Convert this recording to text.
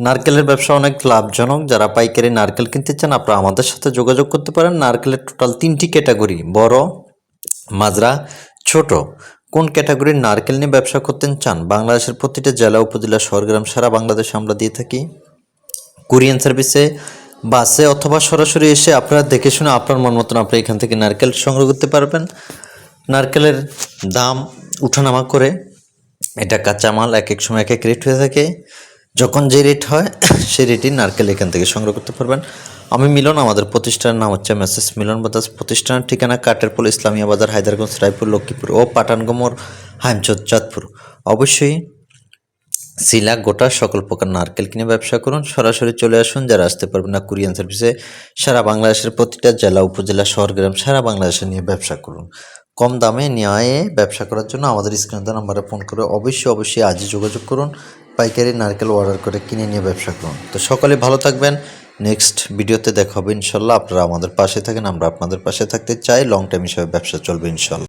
নারকেলের ব্যবসা অনেক লাভজনক। যারা পাইকারি নারকেল কিনতে চান, আপনারা আমাদের সাথে যোগাযোগ করতে পারেন। নারকেলের টোটাল তিনটি ক্যাটাগরি, বড়, মাজরা, ছোট। কোন ক্যাটাগরির নারকেল নিয়ে ব্যবসা করতে চান? বাংলাদেশের প্রতিটা জেলা, উপজেলা শহরগ্রাম সারা বাংলাদেশে আমরা দিয়ে থাকি। কুরিয়ান সার্ভিসে, বাসে অথবা সরাসরি এসে আপনারা দেখে শুনে আপনার মন মতন আপনি এখান থেকে নারকেল সংগ্রহ করতে পারবেন। নারকেলের দাম উঠানামা করে, এটা কাঁচামাল, এক এক সময় এক এক রেট হয়ে থাকে। যখন যে রেট হয়, সেই রেটই নারকেল এখান থেকে সংগ্রহ করতে পারবেন। আমি মিলন, আমাদের প্রতিষ্ঠানের নাম হচ্ছে মেসেস মিলন বাদাস প্রতিষ্ঠানের ঠিকানা কাটেরপুল, ইসলামিয়া বাজার হায়দারগঞ্জ রায়পুর, লক্ষ্মীপুর ও পাটানগমর হাইমচদ চাঁদপুর। অবশ্যই শিলা গোটা সকল প্রকার নারকেল কিনে ব্যবসা করুন। সরাসরি চলে আসুন, যারা আসতে পারবেন না কুরিয়ান সার্ভিসে, সারা বাংলাদেশের প্রতিটা জেলা, উপজেলা, শহর, গ্রাম, সারা বাংলাদেশে নিয়ে ব্যবসা করুন। কম দামে ন্যায়ে ব্যবসা করার জন্য আমাদের স্ক্রিনে নাম্বারে ফোন করে অবশ্যই অবশ্যই আজই যোগাযোগ করুন। পাইকারি নারকেল অর্ডার করে কিনে নিয়ে ব্যবসা করুন। তো সকলে ভালো থাকবেন। নেক্সট ভিডিওতে দেখা হবে ইনশাল্লাহ। আপনারা আমাদের পাশে থাকেন, আমরা আপনাদের পাশে থাকতে চাই। লং টাইম হিসাবে ব্যবসা চলবে ইনশাল্লাহ।